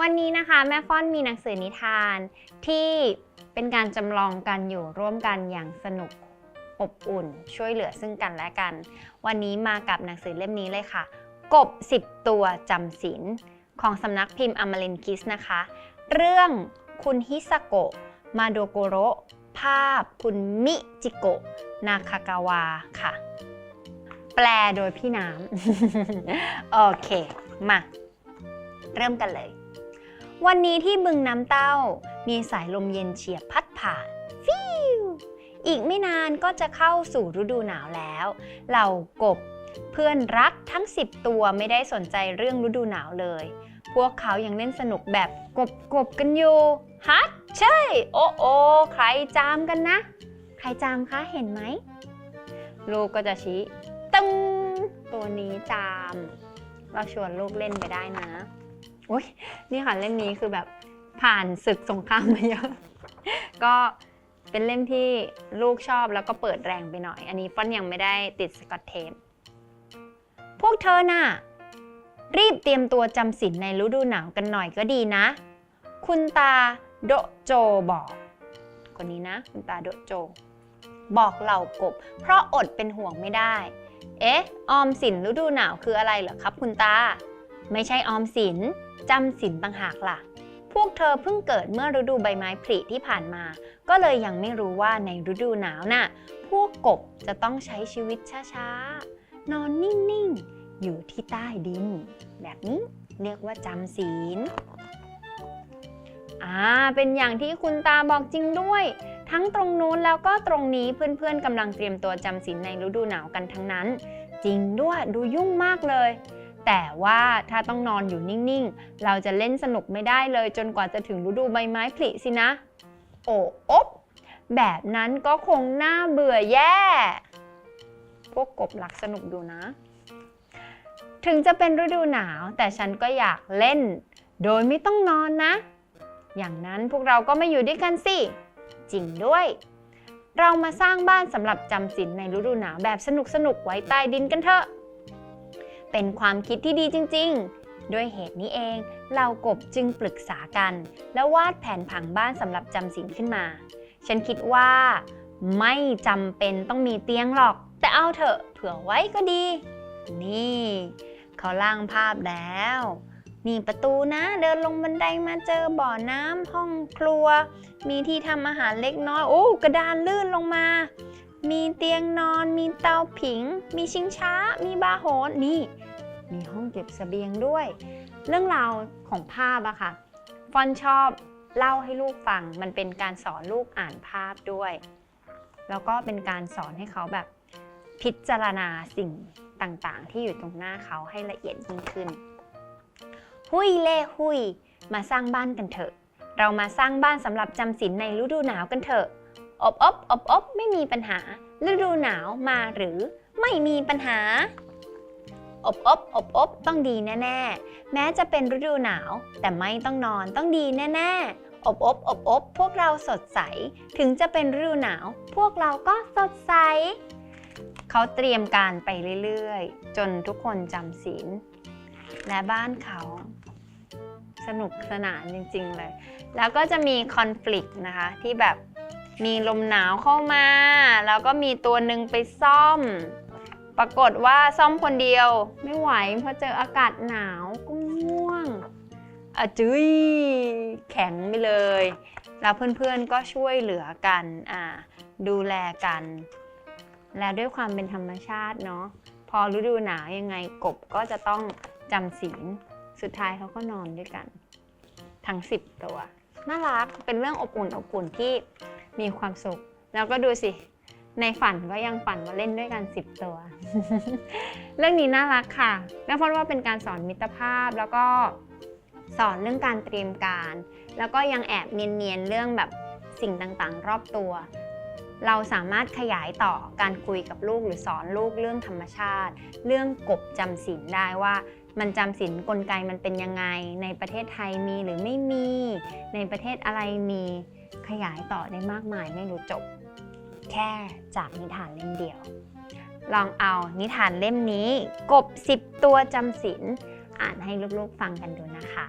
วันนี้นะคะแม่ฟ้อนมีหนังสือนิทานที่เป็นการจำลองการอยู่ร่วมกันอย่างสนุกอบอุ่น ช่วยเหลือซึ่งกันและกัน วันนี้มากับหนังสือเล่มนี้เลยค่ะ กบ 10 ตัวจำศีลของสำนักพิมพ์อมรินคิสนะคะ เรื่องคุณฮิสโกะมาโดโกโรภาพคุณมิจิโกะนาคากาวาค่ะ แปลโดยพี่น้ำ โอเค มา เริ่มกันเลย วันนี้ที่บึงน้ำเต้า มีสายลมเย็นเฉียบพัดผ่านฟิวอีกไม่นานก็จะเข้าสู่ฤดูหนาวแล้ว เหล่ากบ เพื่อนรักทั้ง 10 ตัวไม่ได้สนใจเรื่องฤดูหนาวเลย พวกเขายังเล่นสนุกแบบกบกบกันอยู่ฮัทใช่โอโอใครจามกันนะ ใครจามคะเห็นไหม ลูกก็จะชี้ตึ้งตัวนี้จาม เราชวนลูกเล่นไปได้นะ อุ้ยนี่ค่ะเล่มนี้คือแบบผ่านศึกสงครามมาเยอะ ก็เป็นเล่มที่ลูกชอบแล้วก็เปิดแรงไปหน่อย อันนี้ฟ้อนยังไม่ได้ติดสกอตเทปพวกเธอน่ะ รีบเตรียมตัวจำศีลในฤดูหนาวกันหน่อยก็ดีนะ คุณตาโดโจบอก คนนี้นะ คุณตาโดโจ บอกเหล่ากบ เพราะอดเป็นห่วงไม่ได้ เอ๊ะ ออมสินฤดูหนาวคืออะไรเหรอครับ คุณตา ไม่ใช่ออมสิน จำสินต่างหากล่ะ พวกเธอเพิ่งเกิดเมื่อฤดูใบไม้ผลิที่ผ่านมา ก็เลยยังไม่รู้ว่าในฤดูหนาวน่ะ พวกกบจะต้องใช้ชีวิตช้าๆ นอนนิ่งๆ อยู่ที่ใต้ดิน แบบนี้เรียกว่าจำศีลอ่า เป็นอย่างที่คุณตาบอกจริงด้วย ทั้งตรงนู้นแล้วก็ตรงนี้เพื่อนๆกำลังเตรียมตัวจำศีลในฤดูหนาวกันทั้งนั้น จริงด้วยดูยุ่งมากเลย แต่ว่าถ้าต้องนอนอยู่นิ่งๆ เราจะเล่นสนุกไม่ได้เลย จนกว่าจะถึงฤดูใบไม้ผลิสินะ โอ้อบแบบนั้นก็คงน่าเบื่อแย่ พวกกบหลักสนุกดูนะ ถึงจะเป็นฤดูหนาว แต่ฉันก็อยากเล่น โดยไม่ต้องนอนนะ อย่างนั้นพวกเราก็ไม่อยู่ด้วยกันสิ จริงด้วย เรามาสร้างบ้านสำหรับจำศีลในฤดูหนาวแบบสนุกๆ ไว้ใต้ดินกันเถอะ เป็นความคิดที่ดีจริง ๆ ด้วยเหตุนี้เองเรากบจึงปรึกษากัน แล้ววาดแผนผังบ้านสำหรับจำศีลขึ้นมา ฉันคิดว่า ไม่จำเป็นต้องมีเตียงหรอก แต่เอาเถอะเผื่อไว้ก็ดี นี่เขาล่างภาพแล้วมีประตูนะเดินลงบันไดมาเจอบ่อน้ำห้องครัว มีที่ทำอาหารเล็กน้อยโอ้กระดานลื่นลงมา มีเตียงนอน มีเตาผิง มีชิงช้า มีบาร์โฮสนี่ มีห้องเก็บเสบียงด้วย เรื่องราวของภาพอะค่ะ ฟอนชอบเล่าให้ลูกฟัง มันเป็นการสอนลูกอ่านภาพด้วย แล้วก็เป็นการสอนให้เขาแบบพิจารณาสิ่งต่างๆ ที่อยู่ตรงหน้าเขาให้ละเอียดยิ่งขึ้น หุยเล่หุย มาสร้างบ้านกันเถอะ เรามาสร้างบ้านสำหรับจำศีลในฤดูหนาวกันเถอะ อบอบอบอบไม่มีปัญหา ฤดูหนาวมาหรือไม่มีปัญหา อบอบอบอบต้องดีแน่ๆ แม้จะเป็นฤดูหนาว แต่ไม่ต้องนอนต้องดีแน่ๆ อบอบอบอบพวกเราสดใส ถึงจะเป็นฤดูหนาว พวกเราก็สดใส เขาเตรียมการไปเรื่อยๆ จนทุกคนจำศีล และบ้านเขา สนุกสนานจริงๆเลย แล้วก็จะมีคอน FLICT นะคะที่แบบมีลมหนาวเข้ามา แล้วก็มีตัวหนึ่งไปซ่อม ปรากฏว่าซ่อมคนเดียวไม่ไหวเพอเจออากาศหนาวก็ง่วงอะจุ้ยแข็งไปเลย แล้วเพื่อนๆก็ช่วยเหลือกันอ่าดูแลกัน และด้วยความเป็นธรรมชาติเนาะพอฤดูหนาวยังไงกบก็จะต้องจำศีลสุดท้ายเขาก็นอนด้วยกัน ทั้ง 10 ตัว น่ารักเป็นเรื่องอบอุ่นอบอุ่นที่มีความสุข แล้วก็ดูสิ ในฝันก็ยังฝันว่าเล่นด้วยกัน 10 ตัว เรื่องนี้น่ารักค่ะแล้วพราะว่าเป็นการสอนมิตรภาพแล้วก็สอนเรื่องการเตรียมการ แล้วก็ยังแอบเนียนๆเรื่องแบบสิ่งต่างๆ รอบตัว เราสามารถขยายต่อการคุยกับลูกหรือสอนลูกเรื่องธรรมชาติ เรื่องกบจำศีลได้ว่ามันจำศีลกลไกมันเป็นยังไง ในประเทศไทยมีหรือไม่มี ในประเทศอะไรมีขยายต่อได้มากมายไม่รู้จบ แค่จากนิทานเล่มเดียว ลองเอานิทานเล่มนี้ กบ 10 ตัวจำศีลอ่านให้ลูกๆฟังกันดูนะคะ